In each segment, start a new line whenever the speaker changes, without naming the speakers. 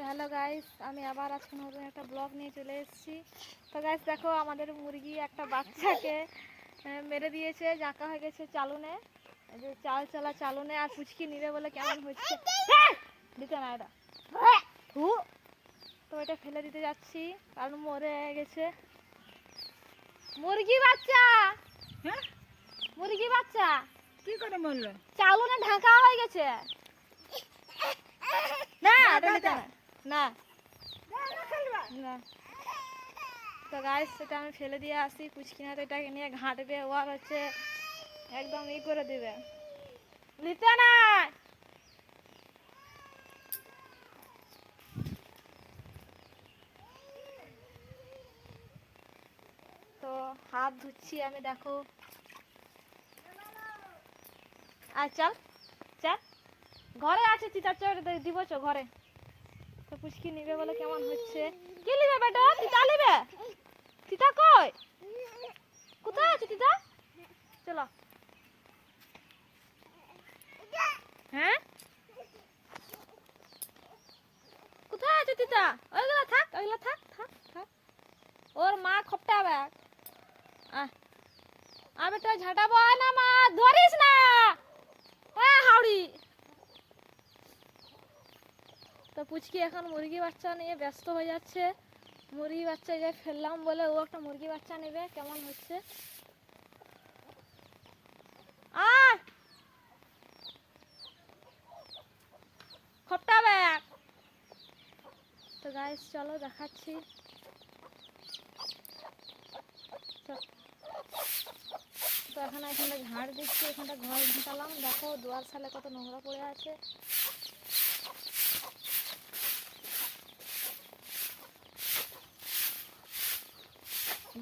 তো hello guys আমি আবার আজকে নতুন একটা ব্লগ নিয়ে চলে এসেছি। তো গাইস দেখো আমাদের মুরগি একটা বাচ্চাকে মেরে দিয়েছে জাঁকা হয়ে গেছে চালুনে। যে চাল চালা চালুনে আর পুচকি নিবে বলে কেমন হচ্ছে? দিতে না এটা। হু। তো এটা ফেলে দিতে যাচ্ছি কারণ মরে গেছে। মুরগি বাচ্চা!
হ্যাঁ?
মুরগি বাচ্চা!
কি করে বলল
চালুনে ঢাকা হয়ে গেছে। না এটা নিতে না। না। না তো গাইস সেটা আমি ফেলে দিয়ে আসি। পুচকিনা তো এটাকে নিয়ে ঘাঁটবে ও আর হচ্ছে একদম ই করে দিবে। নিতে না তো হাত ধুচ্ছি আমি দেখো। আর চল চল। ঘরে আছে চিতা চর দিব চো ঘরে। তো পুচকি নিবে বলে কেমন হচ্ছে? কি নিবে বেটা? চিতা নিবে? চিতা কই? কোথায় আছে চিতা চলো। হ্যাঁ? কোথায় আছে চিতা ওইগুলা থাক ওইগুলা থাক থাক থাক। ওর মা খপটাবে আহ। আ বেটা ঝাঁটাবো না, মা। ধরিস না। হ্যাঁ হাওড়ি তো পুচকি এখন মুরগি বাচ্চা নিয়ে ব্যস্ত হয়ে যাচ্ছে। মুরগি বাচ্চা যে ফেললাম বলে ও একটা মুরগি বাচ্চা নেবে, কেমন হচ্ছে? ব্যাগ! তো গাইস চলো দেখাচ্ছি। তো এখন এখানে ঝাড় দিচ্ছি, এখানটা ঘর ঢুকালাম দেখো দুয়ার সালে কত নোংরা পড়ে আছে।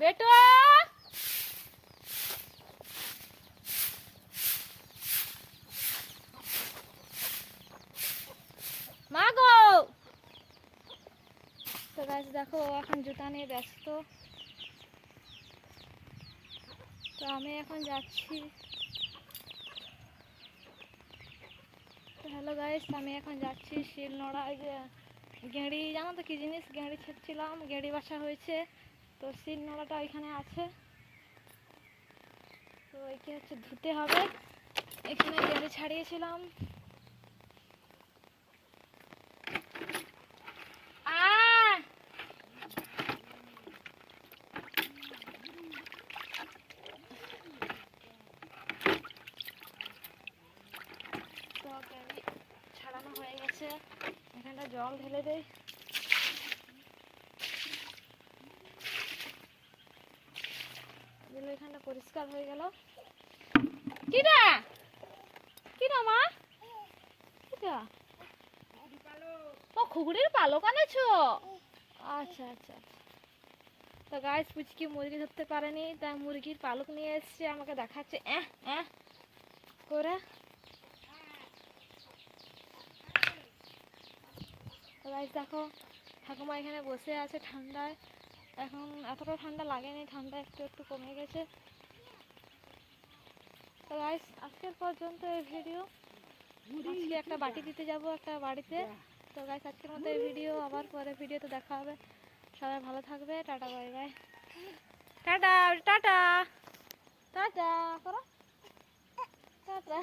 বেটো। মা গো তো গাছ দেখো এখন জুতা নিয়ে ব্যস্ত। তো আমি এখন যাচ্ছি। হ্যালো গাইস আমি এখন যাচ্ছি শিলনোড়া ওই যে গেঁড়ি, জানো তো কি জিনিস? গেঁড়ি ছেড়ছিলাম গেঁড়ি বাসা হয়েছে। তো শিলনোড়াটা ওইখানে আছে। তো ওইকে হচ্ছে ধুতে হবে। এখানে গেঁড়ি ছাড়িয়েছিলাম। ছাড়ানো হয়ে গেছে। এখানটা জল ঢেলে দেই। এখানটা পরিষ্কার হয়ে গেল। কিটা? কিটা মা? কিটা? ও খুগুড়ির পালক আনেছো? আচ্ছা আচ্ছা আচ্ছা। তো গাইস পুচকি মুরগি ধরতে পারেনি, তাই মুরগির পালক নিয়ে এসছে, আমাকে দেখাচ্ছে। এহ এহ করে। গাইস দেখো, ঠাকুমা এখানে বসে আছে ঠান্ডায়। এখন এতটা ঠান্ডা লাগেনি, ঠান্ডা একটু একটু কমে গেছে। তো গাইস আজকের পর্যন্ত এই ভিডিও আজকে একটা বাটি দিতে যাব একটা বাড়িতে। তো গাইস আজকের মতো এই ভিডিও আবার পরে ভিডিওতে দেখা হবে। সবাই ভালো থাকবে, tata bye bye tata tata. Tata, করো। টাটা।